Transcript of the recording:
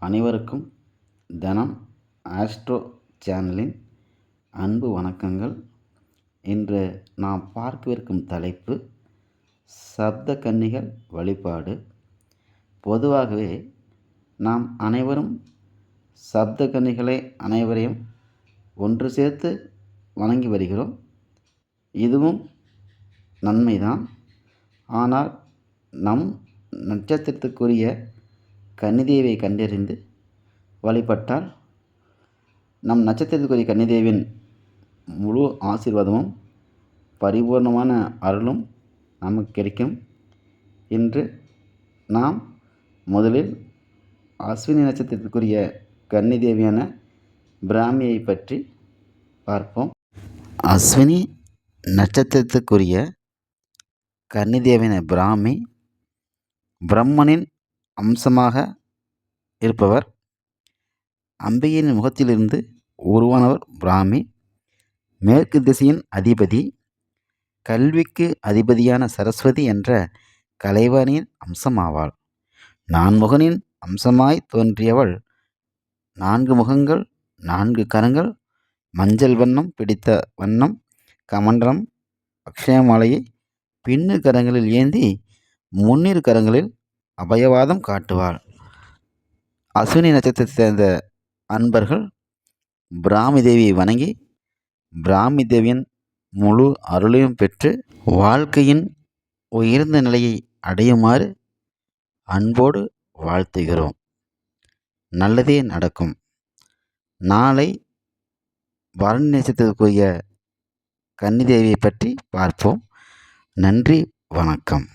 அனைவருக்கும் தனம் ஆஸ்ட்ரோ சேனலின் அன்பு வணக்கங்கள். இன்று நாம் பார்க்கவிருக்கும் தலைப்பு சப்த கன்னிகள் வழிபாடு. பொதுவாகவே நாம் அனைவரும் சப்த கன்னிகளை அனைவரையும் ஒன்று சேர்த்து வணங்கி வருகிறோம். இதுவும் நன்மைதான். ஆனால் நம் நட்சத்திரத்துக்குரிய கன்னிதேவியை கண்டறிந்து வழிபட்டால் நம் நட்சத்திரத்துக்குரிய கன்னிதேவின் முழு ஆசீர்வாதமும் பரிபூர்ணமான அருளும் நமக்கு கிடைக்கும் இன்று நாம் முதலில் அஸ்வினி நட்சத்திரத்துக்குரிய கன்னிதேவியான பிராமியை பற்றி பார்ப்போம். அஸ்வினி நட்சத்திரத்துக்குரிய கன்னிதேவியான பிராமி பிரம்மனின் அம்சமாக இருப்பவர். அம்பிகையின் முகத்திலிருந்து உருவானவர் பிராமி. மேற்கு திசையின் அதிபதி. கல்விக்கு அதிபதியான சரஸ்வதி என்ற கலைவாணியின் அம்சமாவாள். நான்முகனின் அம்சமாய் தோன்றியவள். நான்கு முகங்கள் நான்கு கரங்கள் மஞ்சள் வண்ணம் பிடித்த வண்ணம் கமண்டரம் அக்ஷயமாலையை பின்னு கரங்களில் ஏந்தி முன்னிரு கரங்களில் அபயவாதம் காட்டுவாள் அஸ்வினி நட்சத்திரத்தை சேர்ந்த அன்பர்கள் பிராமி தேவியை வணங்கி பிராமி தேவியின் முழு அருளையும் பெற்று வாழ்க்கையின் உயர்ந்த நிலையை அடையுமாறு அன்போடு வாழ்த்துகிறோம். நல்லதே நடக்கும். நாளை பரணி நட்சத்திரத்துக்குரிய கன்னிதேவியை பற்றி பார்ப்போம். நன்றி வணக்கம்.